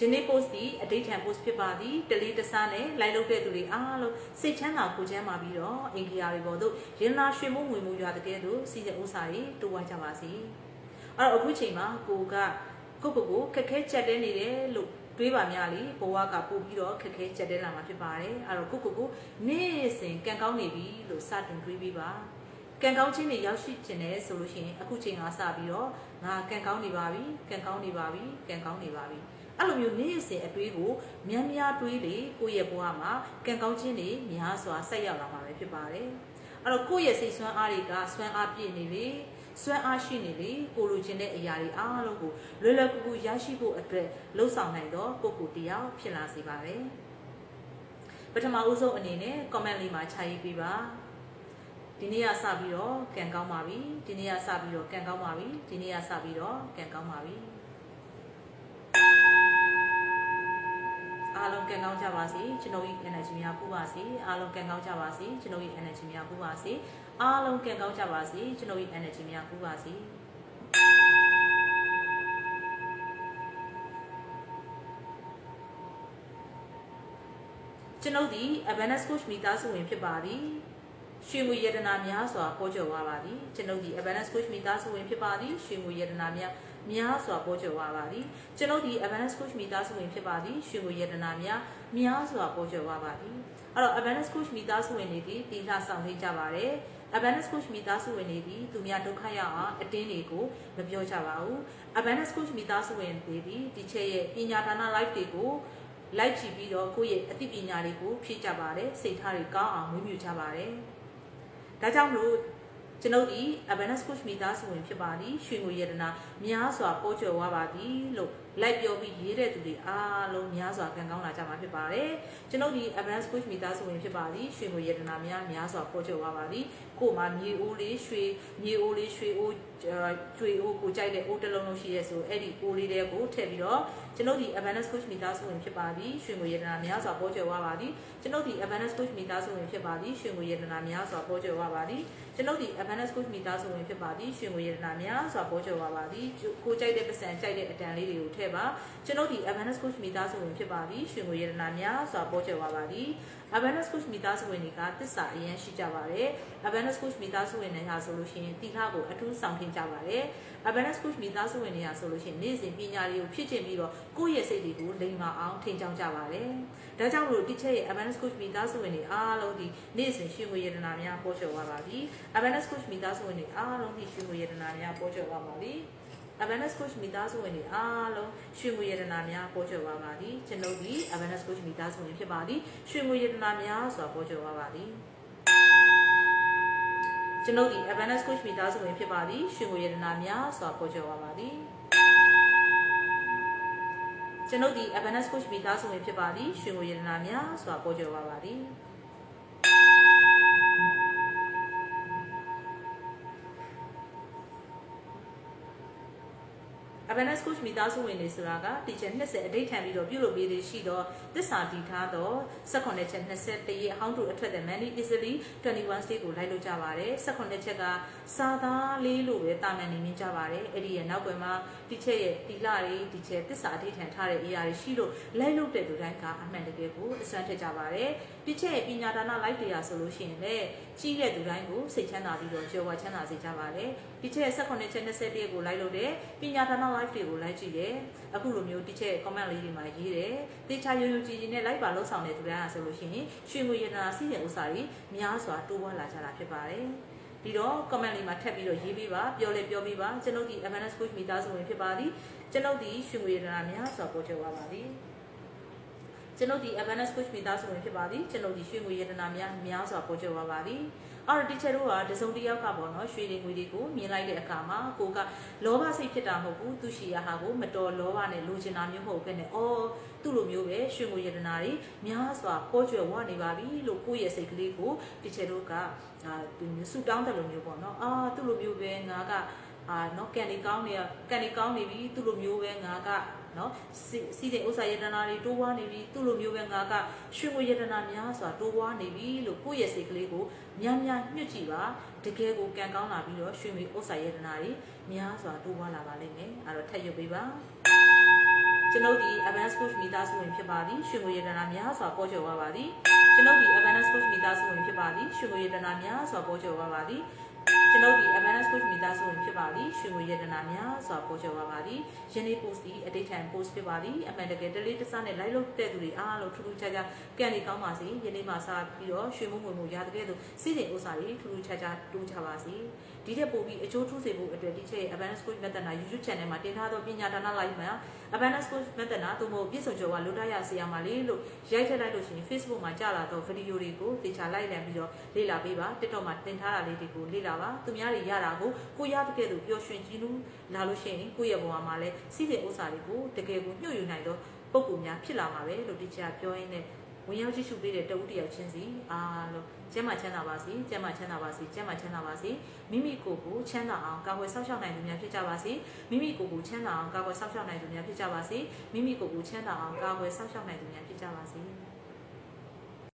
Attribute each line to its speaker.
Speaker 1: ယနေ့ post ဒီအတိတ်ထံ post ဖြစ်ပါသည်တလေးတစားနဲ့ like လုပ်တဲ့သူတွေအားလုံးစိတ်ချမ်းသာကိုယ်ချမ်းသာပြီးတော့အင်္ဂါတွေပေါ်သို့ရင်နာရွှေမိုးငွေမိုးရွာတဲ့ကဲ့သို့စီတဲ့ဥစ္စာတွေတိုးဝါကြပါစေအဲ့တော့အခုချိန်မှာကိုကကိုကိုကိုခက်ခဲချက်တဲနေတယ်လို့တွေးပါများလေဘဝကပို့ပြီးတော့ခက်ခဲချက်တဲလာမှာဖြစ်ပါတယ်အဲ့တော့ကိုကိုကိုနေ့စဉ်ကံကောင်းနေပြီလို့စတင်တွေးပြီးပါကံကောင်းခြင်းတွေရောက်ရှိခြင်းနဲ့ဆိုလို့ရှိရင်အခုချိန်ကစပြီးတော့ငါကံကောင်းနေပါပြီကံကောင်းနေပါပြီကံကောင်းနေပါပြီ အဲ့လိုမျိုးနေ့စဉ်အတွေးကိုများများတွေးလေကိုယ့်ရဲ့ဘဝမှာကံကောင်းခြင်းတွေများစွာဆက်ရောက်လာမှာပဲဖြစ်ပါတယ်အဲ့တော့ကိုယ့်ရဲ့စိတ်ဆွမ်းအားတွေကဆွမ်းအားပြည့်နေလေဆွမ်းအားရှိနေလေကိုလိုချင်တဲ့အရာတွေအားလုံးကိုလွယ်လွယ်ကူကူရရှိဖို့အတွက်လှုံ့ဆော်နိုင်တော့ပုဂ္ဂိုလ်တစ်ယောက်ဖြစ်လာစေပါတယ်ပထမဦးဆုံးအနေနဲ့ comment လေးမှာခြာရေးပေးပါဒီနေ့ကစပြီးတော့ကံကောင်းပါပြီဒီနေ့ကစပြီးတော့ကံကောင်းပါပြီဒီနေ့ကစပြီးတော့ကံကောင်းပါပြီ လုံးကံကောင်းကြပါစေကျွန်တော်ရဲ့ energy များပူပါစေအားလုံးကံကောင်းကြပါစေကျွန်တော်ရဲ့ energy များပူပါစေအားလုံးကံကောင်းကြပါစေကျွန်တော်ရဲ့ energy များပူပါစေကျွန်ုပ်ဒီ Abundance Coach မိသားစုဝင်ဖြစ်ပါသည် ရွှေငွေယတနာများစွာပေါ်ကျော်သွားပါသည်ကျွန်ုပ်ဒီ Abundance Coach မိသားစုဝင်ဖြစ်ပါသည်ရွှေငွေယတနာများများစွာပေါ်ကျော်သွားပါသည်ကျွန်ုပ်ဒီ Abundance Coach မိသားစုဝင်ဖြစ်ပါသည်ရွှေငွေယတနာများများစွာပေါ်ကျော်သွားပါသည်အဲ့တော့ Abundance Coach မိသားစုဝင်တွေဒီတိလာဆောင်နေကြပါတယ် Abundance Coach မိသားစုဝင်တွေဒီသူများဒုက္ခရောက်အောင်အတင်းတွေကိုမပြောကြပါဘူး Abundance Coach မိသားစုဝင်တွေဒီဒီချက်ရဲ့ပညာဒါန live တွေကိုလိုက်ကြည့်ပြီးတော့ကိုယ့်ရဲ့အသိပညာတွေကိုဖြည့်ကြပါတယ်စိတ်ထားတွေကောင်းအောင်မွေးမြူကြပါတယ် ဒါကြောင့်မလို့ကျွန်ုပ်ဒီ Abundance Coach မိသားစုဝင်ဖြစ်ပါသည်ရွှေငွေရတနာများစွာပို့ကျော်သွားပါသည်လို့ လိုက်ပြောပြီးရေးတဲ့သူတွေအားလုံးများစွာကံကောင်းလာကြမှာဖြစ်ပါတယ်ကျွန်ုပ်ဒီ Abundance Coach မိသားစုဝင်ဖြစ်ပါသည်ရွှေငွေရတနာများများစွာပို့ကျော်သွားပါသည်ကို့မှာမြေအိုးလေးရွှေမြေအိုးလေးရွှေအိုးကျွေအိုးကိုကြိုက်တဲ့အိုးတစ်လုံးလုံးရှိရဲဆိုအဲ့ဒီအိုးလေးတွေကိုထည့်ပြီးတော့ကျွန်ုပ်ဒီ Abundance Coach မိသားစုဝင်ဖြစ်ပါသည်ရွှေငွေရတနာများစွာပို့ကျော်သွားပါသည်ကျွန်ုပ်ဒီ Abundance Coach မိသားစုဝင်ဖြစ်ပါသည်ရွှေငွေရတနာများစွာပို့ကျော်သွားပါသည်ကျွန်ုပ်ဒီ Abundance Coach မိသားစုဝင်ဖြစ်ပါသည်ရွှေငွေရတနာများစွာပို့ကျော်သွားပါသည်ကိုကြိုက်တဲ့ပတ်စံကြိုက်တဲ့အတန်လေးတွေကိုထည့်ပါကျွန်ုပ်ဒီ Abundance Coach မိသားစုဝင်ဖြစ်ပါသည်ရွှေငွေရတနာများစွာပို့ကျော်သွားပါသည် Abundance Coach မိသားစုဝင်တွေကတစ္ဆာအရင်ရှိကြပါတယ် Abundance Coach မိသားစုဝင်တွေဟာဆိုလို့ရှိရင်တိခါကိုအထူးဆောင်ထင်ကြပါတယ် Abundance Coach မိသားစုဝင်တွေဟာဆိုလို့ရှိရင်နေ့စဉ်ပညာတွေကိုဖြစ်ချင်ပြီးတော့ကိုယ့်ရဲ့စိတ်တွေကိုလိမ်မာအောင်ထင်ကြောင်းကြပါတယ်ဒါကြောင့်မလို့တိချက်ရဲ့ Abundance Coach မိသားစုဝင်တွေအားလုံးဒီနေ့စဉ်ရှင်ငွေရတနာများပေါ်ကျော်သွားပါပြီ Abundance Coach မိသားစုဝင်တွေအားလုံးဒီရှင်ငွေရတနာများပေါ်ကျော်သွားပါပြီ Abundance Coach မိသားစုဝင်တွေအားလုံးရွှေငွေရတနာများပေါ်ကျော်ပါပါသည်ကျွန်ုပ်ဒီ Abundance Coach မိသားစုဝင်ဖြစ်ပါသည်ရွှေငွေရတနာများစွာပေါ်ကျော်ပါပါသည်ကျွန်ုပ်ဒီ Abundance Coach မိသားစုဝင်ဖြစ်ပါသည်ရွှေငွေရတနာများစွာပေါ်ကျော်ပါပါသည်ကျွန်ုပ်ဒီ Abundance Coach မိသားစုဝင်ဖြစ်ပါသည်ရွှေငွေရတနာများစွာပေါ်ကျော်ပါပါသည် Abundance Coach မိသားစုဝင်တွေဆိုတာက teacher 20အတိတ်ခံပြီးတော့ပြုလုပ်ပေးသေးရှိတော့သစ္စာတည်ထားတော့18ချက်21ရက် how to attract the money easily 21 state ကိုလိုက်လို့ကြပါတယ်18ချက်ကစာသားလေးလို့ပဲတာမန်နေမြင်ကြပါတယ်အဲ့ဒီရဲ့နောက်ွယ်မှာ teacher ရဲ့တီလာတွေ teacher သစ္စာအတိတ်ခံထားတဲ့အရာတွေရှိလို့လိုက်လို့တဲ့လူတိုင်းကအမှန်တကယ်ကိုအစွမ်းထက်ကြပါတယ် teacher ရဲ့ပညာဒါန live တရားဆိုလို့ရှိရင်လည်းကြီးတဲ့လူတိုင်းကိုစိတ်ချမ်းသာပြီးတော့ကြော်ဝါချမ်းသာစေကြပါတယ် teacher ရဲ့18ချက်21ရက်ကိုလိုက်လို့တဲ့ပညာဒါန live တွေကိုလိုက်ကြည့်တယ်အခုလိုမျိုး teacher ရဲ့ comment လေးတွေမှာရေးတယ်တေချာရိုးရိုးကြည်ကြည်နဲ့ live ပါလောက်ဆောင်တဲ့သူတိုင်းအားဆိုလို့ရှိရင်ရွှေငွေရတနာစီးတဲ့ဥစ္စာတွေများစွာတိုးပွားလာကြတာဖြစ်ပါတယ်ပြီးတော့ comment လေးမှာထပ်ပြီးတော့ရေးပေးပါပြောလဲပြောပေးပါကျွန်ုပ်ဒီ Abundance Coach မိသားစုဝင်ဖြစ်ပါသည်ကျွန်ုပ်ဒီရွှေငွေရတနာများစွာပေါ်ကျော်ပါပါသည်ကျွန်ုပ်ဒီ Abundance Coach မိသားစုဝင်ဖြစ်ပါသည်ကျွန်ုပ်ဒီရွှေငွေရတနာများများစွာပေါ်ကျော်ပါပါသည် အော်တီချာတို့ကတစုံတစ်ယောက်ကပေါ့နော်ရွှေတွေငွေတွေကိုမြင်လိုက်တဲ့အခါမှာကိုကလောဘစိတ်ဖြစ်တာမဟုတ်ဘူးသူရှိရဟာကိုမတော်လောဘနဲ့လိုချင်တာမျိုးမဟုတ်ဘဲနဲ့အော်သူ့လိုမျိုးပဲရွှေငွေရတနာတွေများစွာပေါ်ကျွယ်ဝနေပါပြီလို့ကိုယ့်ရဲ့စိတ်ကလေးကိုတီချာတို့ကအာသူမျိုးဆူတောင်းတယ်လို့မျိုးပေါ့နော်အာသူ့လိုမျိုးပဲငါက အာနော်ကန်ဒီကောင်းနေကန်ဒီကောင်းနေပြီသူ့လိုမျိုးပဲငါကနော်စီတဲ့ဥစ္စာယတနာတွေတိုးဝါနေပြီသူ့လိုမျိုးပဲငါကရွှေငွေယတနာများစွာတိုးဝါနေပြီလို့ကိုယ့်ရဲ့စိတ်ကလေးကိုများများညှစ်ကြည့်ပါတကယ်ကိုကံကောင်းလာပြီးတော့ရွှေငွေဥစ္စာယတနာတွေများစွာတိုးဝါလာပါလိမ့်မယ်အဲ့တော့ထပ်ရုပ်ပေးပါကျကျွန်ုပ်ဒီ Advanced Coach မိသားစုဝင်ဖြစ်ပါသည်ရွှေငွေရတနာများစွာပေါ်ကျော်ပါပါသည်ကျွန်ုပ်ဒီ Advanced Coach မိသားစုဝင်ဖြစ်ပါသည်ရွှေငွေရတနာများစွာပေါ်ကျော်ပါပါသည် ကျွန်ုပ်ဒီ Advanced Coach မိသားစုဝင်ဖြစ်ပါသည်ရွှေငွေရတနာများစွာပေါ်ကျော်ပါပါသည်ယနေ့ post ဒီအတိတ်ထန် post ဖြစ်ပါသည်အမှန်တကယ်တလေးတစားနဲ့ live လုပ်တဲ့သူတွေအားလုံးထူးထူးခြားခြားကံနေကောင်းပါစေယနေ့မှစပြီးတော့ရွှေမှုငွေမှုရတဲ့ကဲ့သို့စီစဉ်ဥစ္စာတွေထူးထူးခြားခြားတိုးကြပါစေဒီထက်ပိုပြီးအကျိုးထူးစေဖို့အတွက်ဒီချက်ရဲ့ Advanced Coach Method နာ YouTube channel မှာတင်ထားသောပညာဒါန live မှာ Abundance Coach Method နာသို့မဟုတ်ပြည့်စုံကျော်ကလိုထားရဆရာမလေးလို့ရိုက်ထည့်လိုက်လို့ရှိရင် Facebook မှာကြာလာတော့ဗီဒီယိုတွေကိုသေချာလိုက်လံပြီးတော့လေ့လာပေးပါ TikTok မှာတင်ထားတာလေးတွေကိုလေ့လာပါသူများတွေရတာကိုကိုရတဲ့ကဲ့သို့ပျော်ရွှင်ကြည့်လို့လာလို့ရှိရင်ကိုယ့်ရဲ့ဘဝမှာလည်းစီးစိမ်ဥစ္စာတွေကိုတကယ်ကိုညှို့ယူနိုင်တော့ပုံကူများဖြစ်လာမှာပဲလို့ဒီချာပြောရင်းနဲ့ဝင်ရောက်ကြည့်ရှုပေးတဲ့တဦးတယောက်ချင်းစီအားလုံးကျမ်းမာချမ်းသာပါစေကျမ်းမာချမ်းသာပါစေကျမ်းမာချမ်းသာပါစေမိမိကိုယ်ကိုချမ်းသာအောင်ကာကွယ်စောင့်ရှောက်နိုင်သူများဖြစ်ကြပါစေမိမိကိုယ်ကိုချမ်းသာအောင်ကာကွယ်စောင့်ရှောက်နိုင်သူများဖြစ်ကြပါစေမိမိကိုယ်ကိုချမ်းသာအောင်ကာကွယ်စောင့်ရှောက်နိုင်သူများဖြစ်ကြပါစေ